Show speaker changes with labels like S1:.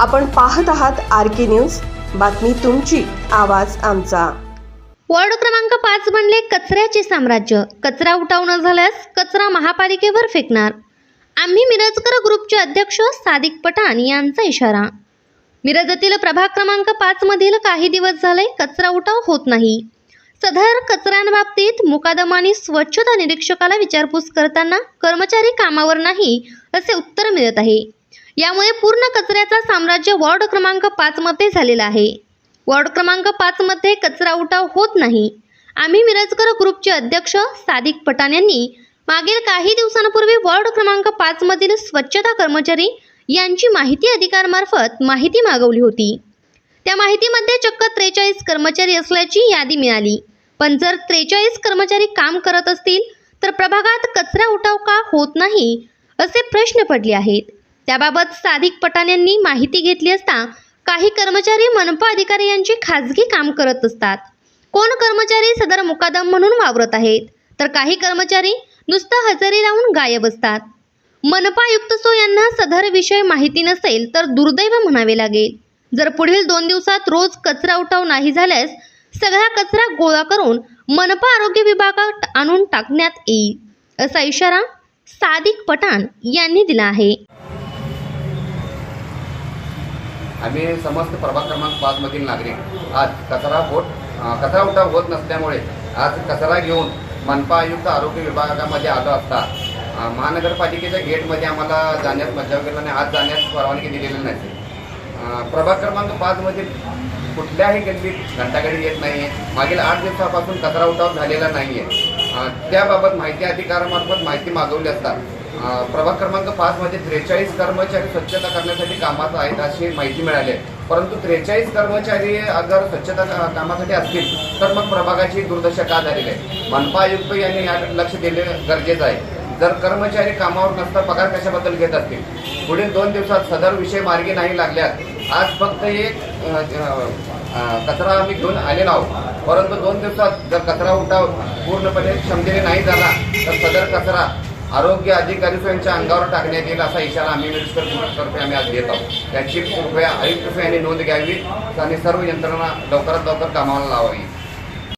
S1: आपण पाहत आहात आर के न्यूज. बातमी तुमची आवाज आमचा.
S2: वॉर्ड क्रमांक पाच बनले कचऱ्याचे साम्राज्य. कचरा उठाव न झाल्यास कचरा महापालिकेवर फेकणार. आम्ही मिरजकर ग्रुपचे अध्यक्ष सादिक पठाण यांचा इशारा. मिरजतील प्रभाग क्रमांक पाच मधील काही दिवस झाले कचरा उठाव होत नाही. सदर कचऱ्यांबाबतीत मुकादम आणि स्वच्छता निरीक्षकाला विचारपूस करताना कर्मचारी कामावर नाही असे उत्तर मिळत आहे. यामुळे पूर्ण कचऱ्याचा साम्राज्य वॉर्ड क्रमांक पाच मध्ये झालेला आहे. वॉर्ड क्रमांक पाच मध्ये कचरा उठाव होत नाही. आम्ही मिरजकर ग्रुपचे अध्यक्ष सादिक पठाण यांनी मागील काही दिवसांपूर्वी वॉर्ड क्रमांक पाच मधील स्वच्छता कर्मचारी यांची माहिती अधिकारमार्फत माहिती मागवली होती. त्या माहितीमध्ये चक्क त्रेचाळीस कर्मचारी असल्याची यादी मिळाली. पण जर त्रेचाळीस कर्मचारी काम करत असतील तर प्रभागात कचरा उठाव का होत नाही असे प्रश्न पडले आहेत. त्याबाबत साधिक पठाण यांनी माहिती घेतली असता काही कर्मचारी मनपा अधिकारी यांची खाजगी काम करत असतात. कोण कर्मचारी सदर मुकादम म्हणून वावरत आहेत? तर काही कर्मचारी नुसतं हजेरी लावून गायब असतात. मनपा आयुक्त सो यांना सदर विषय माहिती नसेल तर दुर्दैव म्हणावे लागेल. जर पुढील दोन दिवसात रोज कचरा उठाव नाही झाल्यास सगळा कचरा गोळा करून मनपा आरोग्य विभागात आणून टाकण्यात येईल असा इशारा सादिक पठाण यांनी दिला आहे.
S3: आम्ही समस्त प्रभाग क्रमांक पाचमधील नागरिक. आज कचरा होत कचरा उठाव होत नसल्यामुळे आज कचरा घेऊन मनपा आयुक्त आरोग्य विभागामध्ये आलो असता. महानगरपालिकेच्या गेटमध्ये आम्हाला जाण्यास मज्जाव केला आणि आज जाण्यास परवानगी दिलेली नाही. प्रभाग क्रमांक पाचमधील कुठल्याही गल्लीत घंटागाडी येत नाही. आहे मागील आठ दिवसापासून कचरा उठाव झालेला नाही आहे त्याबाबत माहिती अधिकारामार्फत माहिती मागवली असता. प्रभाग क्रमांक पाचमध्ये त्रेचाळीस कर्मचारी स्वच्छता करण्यासाठी कामात आहेत अशी माहिती मिळाली आहे. परंतु त्रेचाळीस कर्मचारी अगर स्वच्छता का- कामासाठी असतील तर मग प्रभागाची दुर्दशा का झालेली आहे? मनपा आयुक्त यांनी याकडे लक्ष दिले गरजेचं आहे. जर कर्मचारी कामावर नसता पगार कशाबद्दल घेत असतील? पुढील दोन दिवसात सदर विषय मार्गी नाही लागल्यास आज फक्त एक कचरा आम्ही घेऊन आलेलो आहोत. परंतु दोन दिवसात जर कचरा उठाव पूर्णपणे क्षमतेने नाही झाला तर सदर कचरा आरोग्य अधिकारी यांच्या अंगावर टाकण्यात येईल असा इशारा आम्ही मिनिस्टरतर्फे आम्ही आज घेत आहोत. त्याची कृपया आयुक्त यांनी नोंद घ्यावी आणि सर्व यंत्रणा लवकरात लवकर कामाला लावावी.